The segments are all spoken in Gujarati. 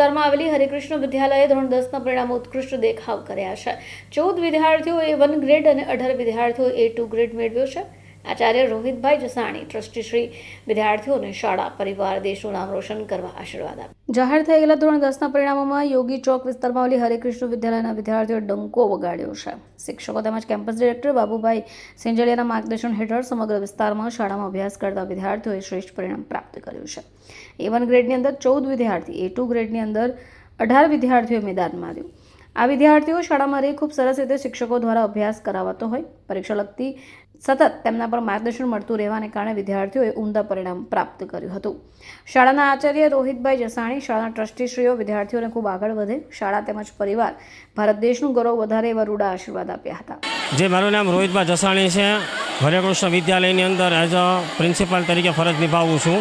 વિસ્તારમાં આવેલી હરિકૃષ્ણ વિદ્યાલયે ધોરણ દસના પરિણામો ઉત્કૃષ્ટ દેખાવ કર્યા છે. ચૌદ વિદ્યાર્થીઓ એ વન ગ્રેડ અને અઢાર વિદ્યાર્થીઓ એ ટુ ગ્રેડ મેળવ્યો છે. આચાર્ય રોહિતભાઈ જસાણી, ટ્રસ્ટી શ્રી વિદ્યાર્થીઓને શાળા પરિવાર દેશનું નામ રોશન કરવા આશીર્વાદ આપ્યા. જાહેર થયેલા ધોરણ દસના પરિણામોમાં યોગી ચોક વિસ્તારમાં આવેલી હરેકૃષ્ણ વિદ્યાલયના વિદ્યાર્થીઓએ ડંકો વગાડ્યો છે. શિક્ષકો તેમજ કેમ્પસ ડિરેક્ટર બાબુભાઈ સેંજલિયાના માર્ગદર્શન હેઠળ સમગ્ર વિસ્તારમાં શાળામાં અભ્યાસ કરતા વિદ્યાર્થીઓએ શ્રેષ્ઠ પરિણામ પ્રાપ્ત કર્યું છે. એ વન ગ્રેડની અંદર ચૌદ વિદ્યાર્થી એ ટુ ગ્રેડની અંદર અઢાર વિદ્યાર્થીઓએ મેદાન માર્યું. આ વિદ્યાર્થીઓ શાળામાં રહી ખૂબ સરસ રીતે શિક્ષકો દ્વારા અભ્યાસ કરાવાતો હોય, પરીક્ષા લગતી સતત તેમના પર માર્ગદર્શન મળતું રહેવાને કારણે વિદ્યાર્થીઓએ ઉમદા પરિણામ પ્રાપ્ત કર્યું હતું. શાળાના આચાર્ય રોહિતભાઈ જસાણી, શાળાના ટ્રસ્ટીશ્રીઓ, વિદ્યાર્થીઓને ખૂબ આગળ વધે, શાળા તેમજ પરિવાર ભારત દેશનું ગૌરવ વધારે એવા રૂડા આશીર્વાદ આપ્યા હતા. જે મારું નામ રોહિતભાઈ જસાણી છે, હરેકૃષ્ણ વિદ્યાલયની અંદર એઝ અ પ્રિન્સિપાલ તરીકે ફરજ નિભાવું છું.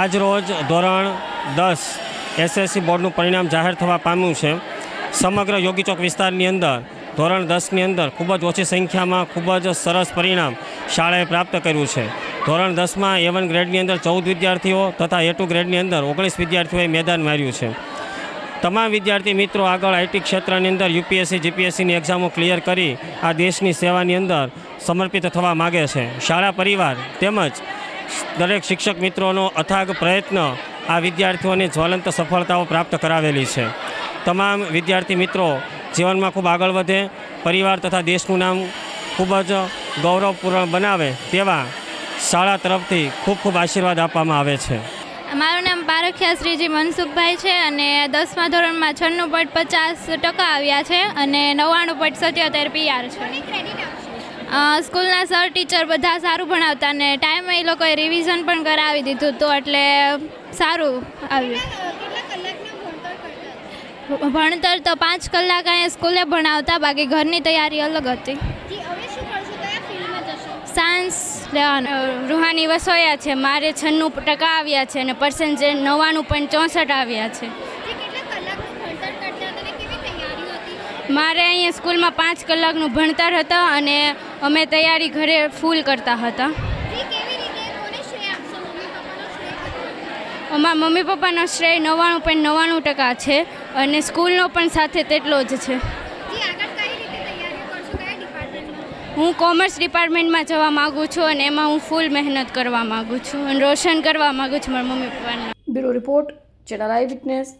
આજ રોજ ધોરણ દસ એસએસસી બોર્ડનું પરિણામ જાહેર થવા પામ્યું છે. સમગ્ર યોગી ચોક વિસ્તારની અંદર ધોરણ દસની અંદર ખૂબ જ ઓછી સંખ્યામાં ખૂબ જ સરસ પરિણામ શાળાએ પ્રાપ્ત કર્યું છે. ધોરણ દસમાં એ વન ગ્રેડની અંદર ચૌદ વિદ્યાર્થીઓ તથા એ ટુ ગ્રેડની અંદર ઓગણીસ વિદ્યાર્થીઓએ મેદાન માર્યું છે. તમામ વિદ્યાર્થી મિત્રો આગળ આઈટી ક્ષેત્રની અંદર યુપીએસસી જીપીએસસીની એક્ઝામો ક્લિયર કરી આ દેશની સેવાની અંદર સમર્પિત થવા માગે છે. શાળા પરિવાર તેમજ દરેક શિક્ષક મિત્રોનો અથાગ પ્રયત્ન આ વિદ્યાર્થીઓને જ્વલંત સફળતાઓ પ્રાપ્ત કરાવેલી છે. તમામ વિદ્યાર્થી મિત્રો જીવનમાં ખૂબ આગળ વધે, પરિવાર તથા દેશનું નામ ખૂબ જ ગૌરવપૂર્ણ બનાવે તેવા શાળા તરફથી ખૂબ ખૂબ આશીર્વાદ આપવામાં આવે છે. મારું નામ પારખ્યા શ્રીજી મનસુખભાઈ છે અને દસમા ધોરણમાં છન્નું પોઈન્ટ પચાસ ટકા આવ્યા છે અને નવ્વાણું પોઈન્ટ સત્યોતેર પીઆર છે. સ્કૂલના સર, ટીચર બધા સારું ભણાવતા અને ટાઈમે એ લોકોએ રિવિઝન પણ કરાવી દીધું હતું એટલે સારું આવ્યું. ભણતર તો પાંચ કલાક અહીંયા સ્કૂલે ભણાવતા બાકી ઘરની તૈયારી અલગ હતી. સાયન્સ રૂહાની વસોયા છે. મારે છન્નું ટકા આવ્યા છે અને પર્સન્ટેજ નવ્વાણું પોઈન્ટ ચોસઠ આવ્યા છે. મારે અહીંયા સ્કૂલમાં પાંચ કલાકનું ભણતર હતા અને અમે તૈયારી ઘરે ફૂલ કરતા હતા. અમારા મમ્મી પપ્પાનો શ્રેય નવ્વાણું પોઈન્ટ નવ્વાણું ટકા છે અને સ્કૂલનો પણ સાથે તેટલો જ છે. હું કોમર્સ ડિપાર્ટમેન્ટમાં જવા માગું છું અને એમાં હું ફૂલ મહેનત કરવા માગું છું અને રોશન કરવા માગું છું મારા મમ્મી પપ્પાના. Bureau report channel eyewitness.